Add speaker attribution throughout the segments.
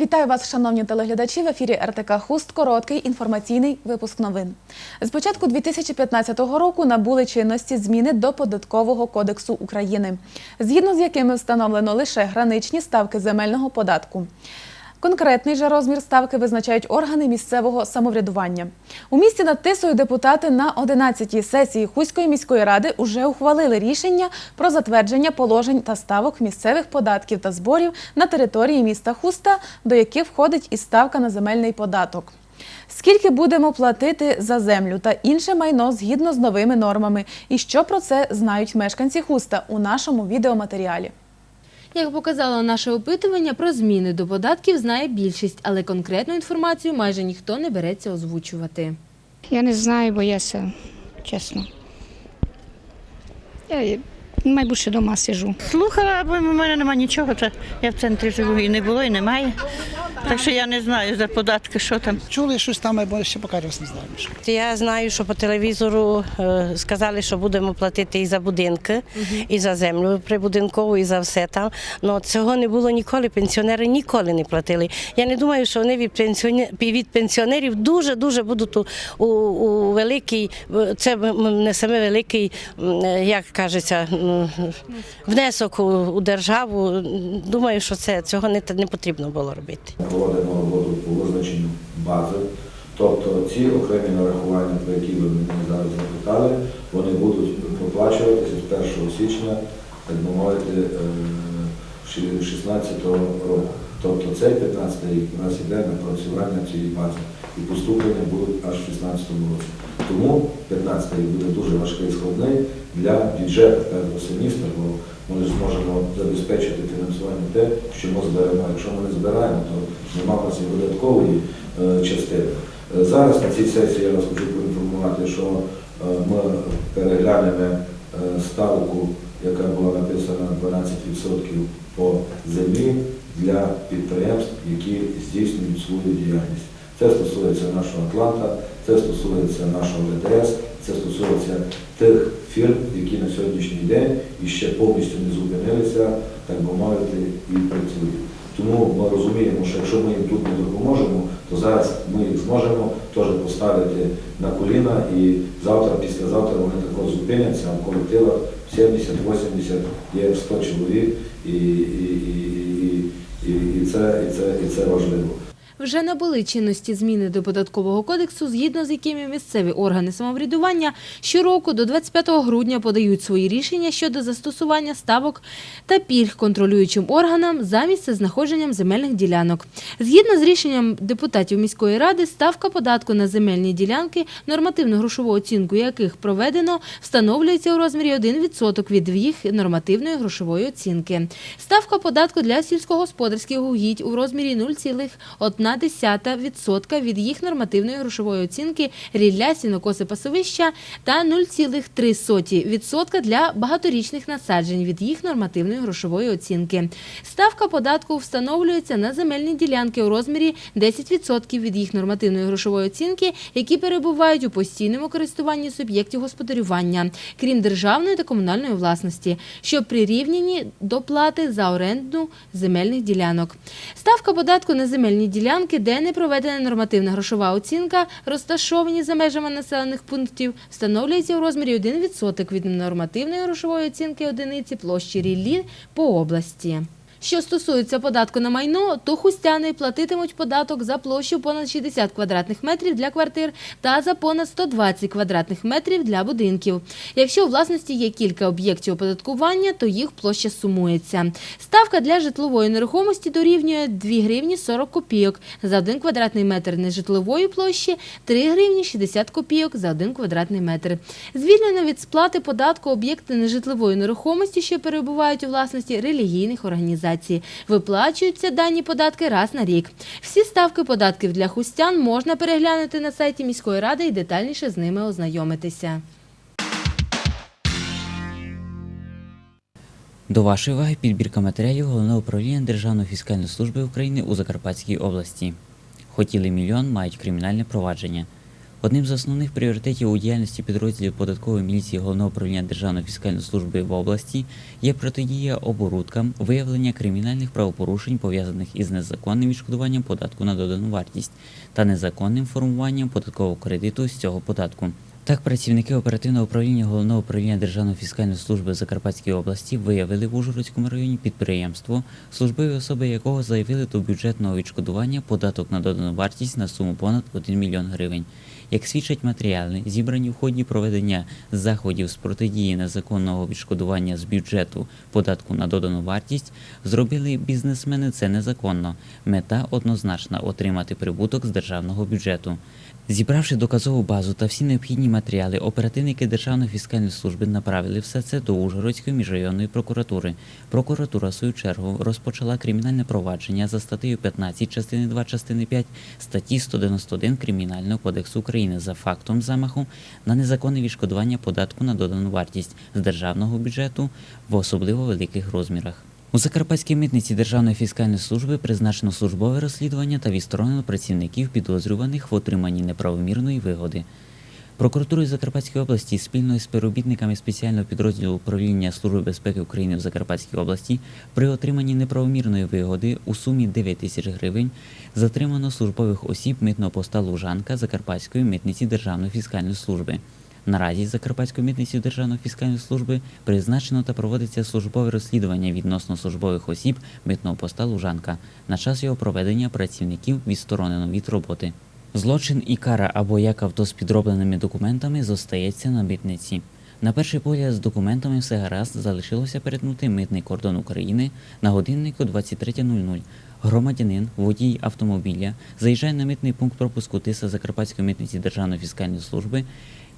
Speaker 1: Вітаю вас, шановні телеглядачі. В ефірі РТК Хуст. Короткий інформаційний випуск новин. З початку 2015 року набули чинності зміни до податкового кодексу України, згідно з якими встановлено лише граничні ставки земельного податку. Конкретний же розмір ставки визначають органи місцевого самоврядування. У місті над Тисою депутати на 11-й сесії Хуської міської ради уже ухвалили рішення про затвердження положень та ставок місцевих податків та зборів на території міста Хуста, до яких входить і ставка на земельний податок. Скільки будемо платити за землю та інше майно згідно з новими нормами, і що про це знають мешканці Хуста у нашому відеоматеріалі.
Speaker 2: Як показало наше опитування, про зміни до податків знає більшість, але конкретну інформацію майже ніхто не береться озвучувати.
Speaker 3: Я не знаю, боюся, чесно. Я найбільше вдома сижу.
Speaker 4: Слухала, бо в мене немає нічого. Я в центрі живу і не було, і немає. Так що я не знаю за податки, що там.
Speaker 5: Чули щось там, або ще поки не знаємо. що.
Speaker 6: Я знаю, що по телевізору е, сказали, що будемо платити і за будинки, і за землю прибудинкову, і за все там. Ну цього не було ніколи. Пенсіонери ніколи не платили. Я не думаю, що вони від пенсіонерів, від пенсіонерів дуже дуже будуть у, у, у великий, це м, не саме великий, м, е, як кажеться, м, внесок у, у державу. Думаю, що це цього не, не потрібно було робити.
Speaker 7: Проводимо роботу по визначенню бази. Тобто ці окремі нарахування, про які ви мене зараз запитали, вони будуть проплачуватися з 1 січня, так би мовити, е, 2016 року. Тобто цей 15 рік у нас йде напрацювання цієї бази і поступлення будуть аж в 2016 році. Тому 15 рік буде дуже важкий і складний для бюджету першого бо ми зможемо забезпечити фінансування те, що ми зберемо. Якщо ми не збираємо, то немає в нас і видаткової е, частини. Е, Зараз на цій сесії я вас хочу поінформувати, що е, ми переглянемо ставку, яка була написана 12% по землі для підприємств, які здійснюють свою діяльність. Це стосується нашого Атланта, це стосується нашого ВДС, це стосується тих фірм, які на сьогоднішній день іще повністю не зупинилися, так би мовити, і працюють. Тому ми розуміємо, що якщо ми їм тут не допоможемо, то зараз ми їх зможемо теж поставити на коліна і завтра, післязавтра вони також зупиняться, в колективах 70-80 є 100 чоловік, і, і, і, і, і, це, і, це, і це важливо.
Speaker 2: Вже набули чинності зміни до податкового кодексу, згідно з якими місцеві органи самоврядування щороку до 25 грудня подають свої рішення щодо застосування ставок та пільг контролюючим органам за місцезнаходженням земельних ділянок. Згідно з рішенням депутатів міської ради, ставка податку на земельні ділянки, нормативну грошову оцінку яких проведено, встановлюється у розмірі 1% від їх нормативної грошової оцінки. Ставка податку для сільськогосподарських угідь у розмірі 0,1% від їх нормативної грошової оцінки рілля, сінокоси пасовища та 0,3% для багаторічних насаджень від їх нормативної грошової оцінки. Ставка податку встановлюється на земельні ділянки у розмірі 10% від їх нормативної грошової оцінки, які перебувають у постійному користуванні суб'єктів господарювання, крім державної та комунальної власності, що прирівняні до плати за оренду земельних ділянок. Ставка податку на земельні ділянки, де не проведена нормативна грошова оцінка, розташовані за межами населених пунктів, встановлюється у розмірі 1% від нормативної грошової оцінки одиниці площі ріллі по області. Що стосується податку на майно, то хустяни платитимуть податок за площу понад 60 квадратних метрів для квартир та за понад 120 квадратних метрів для будинків. Якщо у власності є кілька об'єктів оподаткування, то їх площа сумується. Ставка для житлової нерухомості дорівнює 2 гривні 40 копійок за 1 квадратний метр нежитлової площі, 3 гривні 60 копійок за 1 квадратний метр. Звільнено від сплати податку об'єкти нежитлової нерухомості, що перебувають у власності релігійних організацій. Виплачуються дані податки раз на рік. Всі ставки податків для хустян можна переглянути на сайті міської ради і детальніше з ними ознайомитися.
Speaker 8: До вашої уваги підбірка матеріалів Головного управління Державної фіскальної служби України у Закарпатській області. Хотіли мільйон, мають кримінальне провадження. Одним з основних пріоритетів у діяльності підрозділів податкової міліції Головного управління Державної фіскальної служби в області є протидія оборудкам, виявлення кримінальних правопорушень, пов'язаних із незаконним відшкодуванням податку на додану вартість та незаконним формуванням податкового кредиту з цього податку. Так, працівники оперативного управління головного управління Державної фіскальної служби в Закарпатській області виявили в Ужгородському районі підприємство, службові особи якого заявили до бюджетного відшкодування податок на додану вартість на суму понад 1 мільйон гривень. Як свідчать матеріали, зібрані в ході проведення заходів з протидії незаконного відшкодування з бюджету податку на додану вартість, зробили бізнесмени це незаконно. Мета однозначна отримати прибуток з державного бюджету. Зібравши доказову базу та всі необхідні матеріали, оперативники Державної фіскальної служби направили все це до Ужгородської міжрайонної прокуратури. Прокуратура, в свою чергу, розпочала кримінальне провадження за статтею 15 частини 2 частини 5 статті 191 Кримінального кодексу України за фактом замаху на незаконне відшкодування податку на додану вартість з державного бюджету в особливо великих розмірах. У Закарпатській митниці Державної фіскальної служби призначено службове розслідування та відсторонено працівників підозрюваних в отриманні неправомірної вигоди. Прокуратурою Закарпатської області спільно з співробітниками спеціального підрозділу управління Служби безпеки України в Закарпатській області при отриманні неправомірної вигоди у сумі 9 тисяч гривень затримано службових осіб митного поста Лужанка Закарпатської митниці Державної фіскальної служби. Наразі Закарпатською митницею Державної фіскальної служби призначено та проводиться службове розслідування відносно службових осіб митного поста Лужанка. На час його проведення працівників відсторонено від роботи. Злочин і кара або як авто з підробленими документами зостається на митниці. На перший погляд з документами все гаразд залишилося перетнути митний кордон України на годиннику 23.00. Громадянин, водій автомобіля, заїжджає на митний пункт пропуску ТИСа Закарпатської митниці Державної фіскальної служби.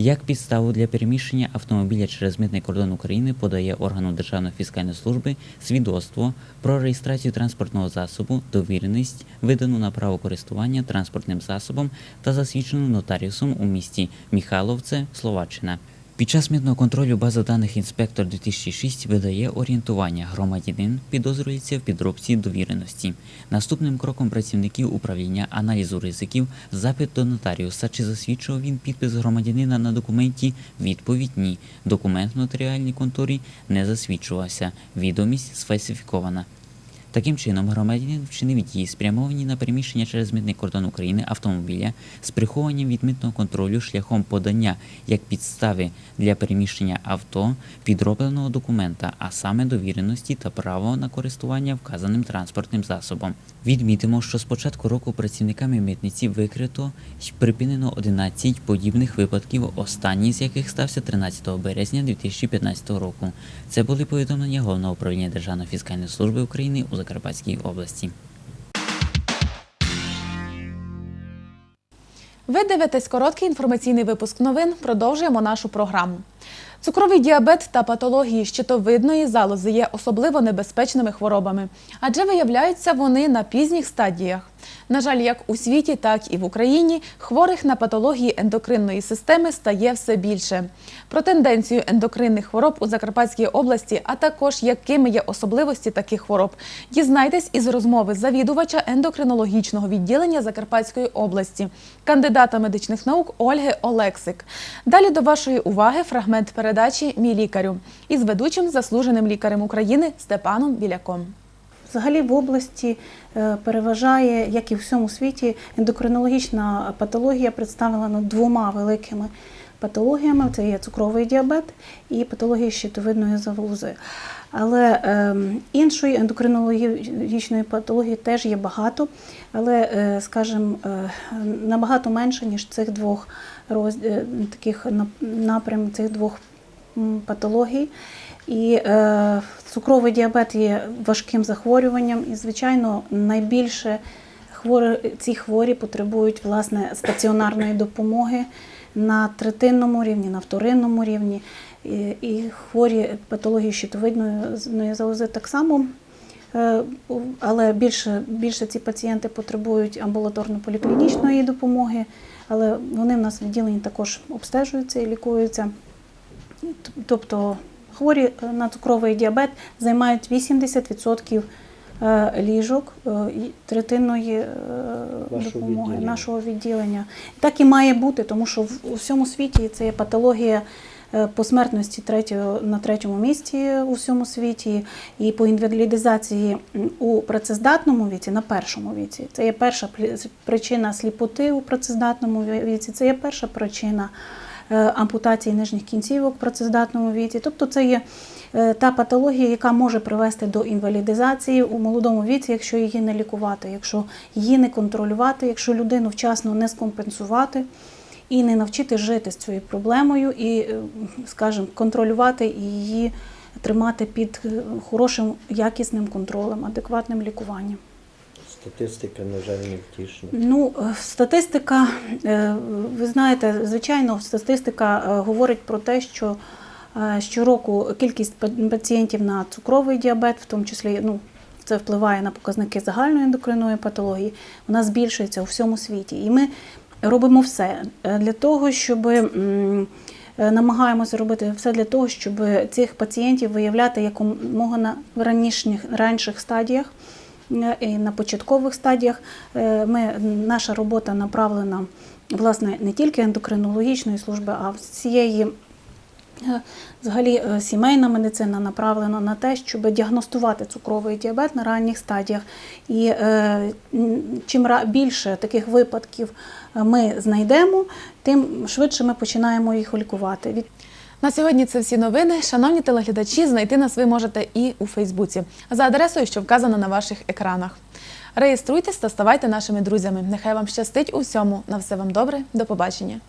Speaker 8: Як підставу для переміщення автомобіля через митний кордон України подає органу Державної фіскальної служби свідоцтво про реєстрацію транспортного засобу, довіреність, видану на право користування транспортним засобом та засвідчену нотаріусом у місті Міхайловце, Словаччина. Під час митного контролю база даних інспектор 2006 видає орієнтування. Громадянин підозрюється в підробці довіреності. Наступним кроком працівників управління аналізу ризиків запит до нотаріуса, чи засвідчував він підпис громадянина на документі. Відповідь ні. Документ в нотаріальній конторі не засвідчувався. Відомість сфальсифікована. Таким чином, громадянин вчинив дії, спрямовані на переміщення через митний кордон України автомобіля з прихованням від митного контролю шляхом подання як підстави для переміщення авто підробленого документа, а саме довіреності та право на користування вказаним транспортним засобом. Відмітимо, що з початку року працівниками митниці викрито й припинено 11 подібних випадків, останній з яких стався 13 березня 2015 року. Це були повідомлення Головного управління Державної фіскальної служби України у Закарпатській області.
Speaker 1: Ви дивитесь короткий інформаційний випуск новин. Продовжуємо нашу програму. Цукровий діабет та патології щитовидної залози є особливо небезпечними хворобами, адже виявляються вони на пізніх стадіях. На жаль, як у світі, так і в Україні хворих на патології ендокринної системи стає все більше. Про тенденцію ендокринних хвороб у Закарпатській області, а також якими є особливості таких хвороб, дізнайтесь із розмови завідувача ендокринологічного відділення Закарпатської області, кандидата медичних наук Ольги Олексик. Далі до вашої уваги фрагмент передачі Мій лікарю із ведучим заслуженим лікарем України Степаном Біляком.
Speaker 9: Взагалі в області е, переважає, як і в всьому світі, ендокринологічна патологія представлена двома великими патологіями: це є цукровий діабет і патологія щитовидної залози. Але е, іншої ендокринологічної патології теж є багато, але, е, скажімо, е, набагато менше, ніж цих двох роз... таких нап- напрям, цих двох патологій. І е, цукровий діабет є важким захворюванням, і, звичайно, найбільше хворі, ці хворі потребують власне стаціонарної допомоги на третинному рівні, на вторинному рівні. І, і хворі патології щитовидної залози так само. Е, Але більше, більше ці пацієнти потребують амбулаторно-поліклінічної допомоги, але вони в нас відділені також обстежуються і лікуються. Тобто хворі на цукровий діабет займають 80% е, ліжок е, третинної е, допомоги
Speaker 10: відділення.
Speaker 9: нашого відділення. Так і має бути, тому що в у всьому світі це є патологія е, по смертності на третьому місці у всьому світі, і по інвалідизації у працездатному віці, на першому віці. Це є перша причина сліпоти у працездатному віці, це є перша причина е, ампутації нижніх кінцівок в працездатному віці. Тобто це є е, та патологія, яка може привести до інвалідизації у молодому віці, якщо її не лікувати, якщо її не контролювати, якщо людину вчасно не скомпенсувати і не навчити жити з цією проблемою, і, е, скажімо, контролювати і її тримати під е, хорошим якісним контролем, адекватним лікуванням.
Speaker 10: Статистика, на жаль, не втішна.
Speaker 9: Ну, е, статистика, е, ви знаєте, звичайно, статистика е, говорить про те, що щороку кількість пацієнтів на цукровий діабет, в тому числі, ну, це впливає на показники загальної ендокринної патології, вона збільшується у всьому світі. І ми робимо все для того, щоб намагаємося робити все для того, щоб цих пацієнтів виявляти якомога на ранішніх ранших стадіях. На початкових стадіях Е, ми, наша робота направлена власне не тільки ендокринологічної служби, а всієї е, взагалі е, сімейна медицина направлена на те, щоб діагностувати цукровий діабет на ранніх стадіях. І чим більше таких випадків ми знайдемо, тим швидше ми починаємо їх лікувати.
Speaker 1: На сьогодні це всі новини. Шановні телеглядачі, знайти нас ви можете і у Фейсбуці за адресою, що вказана на ваших екранах. Реєструйтесь та ставайте нашими друзями. Нехай вам щастить у всьому. На все вам добре. До побачення.